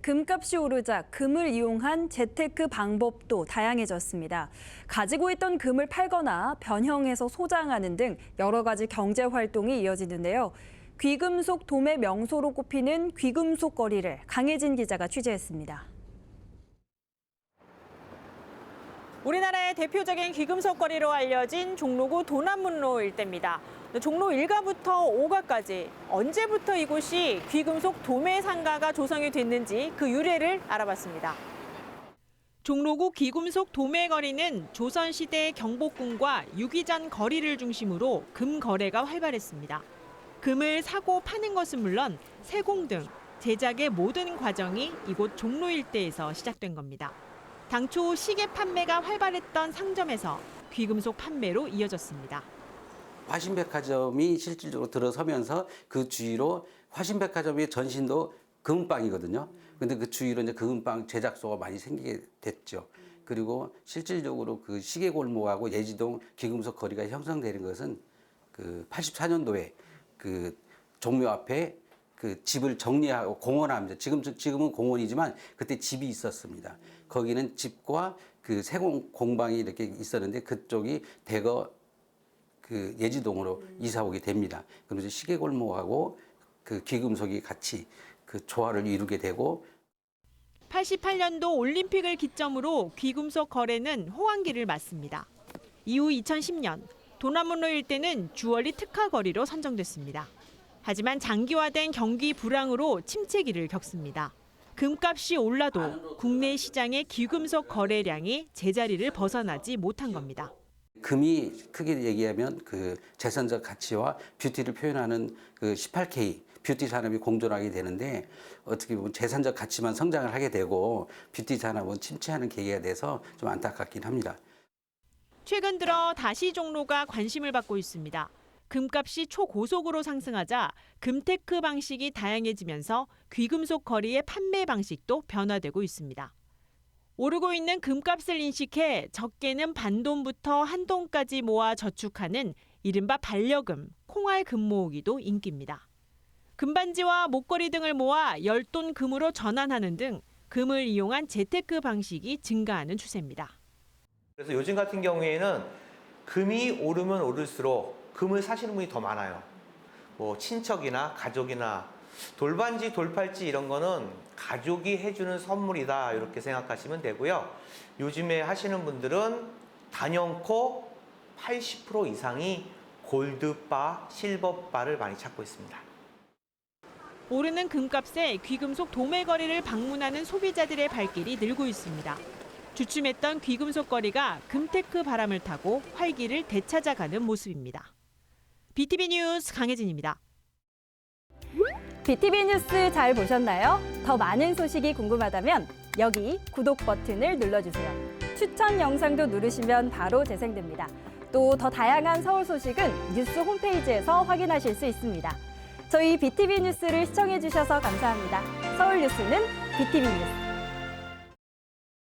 금값이 오르자 금을 이용한 재테크 방법도 다양해졌습니다. 가지고 있던 금을 팔거나 변형해서 소장하는 등 여러 가지 경제 활동이 이어지는데요. 귀금속 도매 명소로 꼽히는 귀금속 거리를 강혜진 기자가 취재했습니다. 우리나라의 대표적인 귀금속 거리로 알려진 종로구 도남문로 일대입니다. 종로 1가부터 5가까지 언제부터 이곳이 귀금속 도매 상가가 조성이 됐는지 그 유래를 알아봤습니다. 종로구 귀금속 도매 거리는 조선시대 경복궁과 유기전 거리를 중심으로 금 거래가 활발했습니다. 금을 사고 파는 것은 물론 세공 등 제작의 모든 과정이 이곳 종로 일대에서 시작된 겁니다. 당초 시계 판매가 활발했던 상점에서 귀금속 판매로 이어졌습니다. 화신백화점이 실질적으로 들어서면서 그 주위로 화신백화점의 전신도 금은방이거든요. 근데 그 주위로 이제 금은방 제작소가 많이 생기게 됐죠. 그리고 실질적으로 그 시계골목하고 예지동 기금속 거리가 형성되는 것은 그 84년도에 그 종묘 앞에 그 집을 정리하고 공원합니다. 지금 지금은 공원이지만 그때 집이 있었습니다. 거기는 집과 그 세공 공방이 이렇게 있었는데 그쪽이 대거 그 예지동으로 이사 오게 됩니다. 그러면서 시계골목하고 그 귀금속이 같이 그 조화를 이루게 되고 88년도 올림픽을 기점으로 귀금속 거래는 호황기를 맞습니다. 이후 2010년 도남문로 일대는 주얼리 특화 거리로 선정됐습니다. 하지만 장기화된 경기 불황으로 침체기를 겪습니다. 금값이 올라도 국내 시장의 귀금속 거래량이 제자리를 벗어나지 못한 겁니다. 금이 크게 얘기하면 그 재산적 가치와 뷰티를 표현하는 그 18K 뷰티 산업이 공존하게 되는데 어떻게 보면 재산적 가치만 성장을 하게 되고 뷰티 산업은 침체하는 계기가 돼서 좀 안타깝긴 합니다. 최근 들어 다시 종로가 관심을 받고 있습니다. 금값이 초고속으로 상승하자 금테크 방식이 다양해지면서 귀금속 거리의 판매 방식도 변화되고 있습니다. 오르고 있는 금값을 인식해 적게는 반돈부터 한돈까지 모아 저축하는 이른바 반려금, 콩알 금 모으기도 인기입니다. 금반지와 목걸이 등을 모아 열돈 금으로 전환하는 등 금을 이용한 재테크 방식이 증가하는 추세입니다. 그래서 요즘 같은 경우에는 금이 오르면 오를수록 금을 사시는 분이 더 많아요. 뭐 친척이나 가족이나 돌반지, 돌팔찌 이런 거는 가족이 해주는 선물이다 이렇게 생각하시면 되고요. 요즘에 하시는 분들은 단연코 80% 이상이 골드바, 실버바를 많이 찾고 있습니다. 오르는 금값에 귀금속 도매 거리를 방문하는 소비자들의 발길이 늘고 있습니다. 주춤했던 귀금속 거리가 금테크 바람을 타고 활기를 되찾아가는 모습입니다. BTV 뉴스 강혜진입니다. BTV 뉴스 잘 보셨나요? 더 많은 소식이 궁금하다면 여기 구독 버튼을 눌러주세요. 추천 영상도 누르시면 바로 재생됩니다. 또 더 다양한 서울 소식은 뉴스 홈페이지에서 확인하실 수 있습니다. 저희 BTV 뉴스를 시청해주셔서 감사합니다. 서울 뉴스는 BTV 뉴스.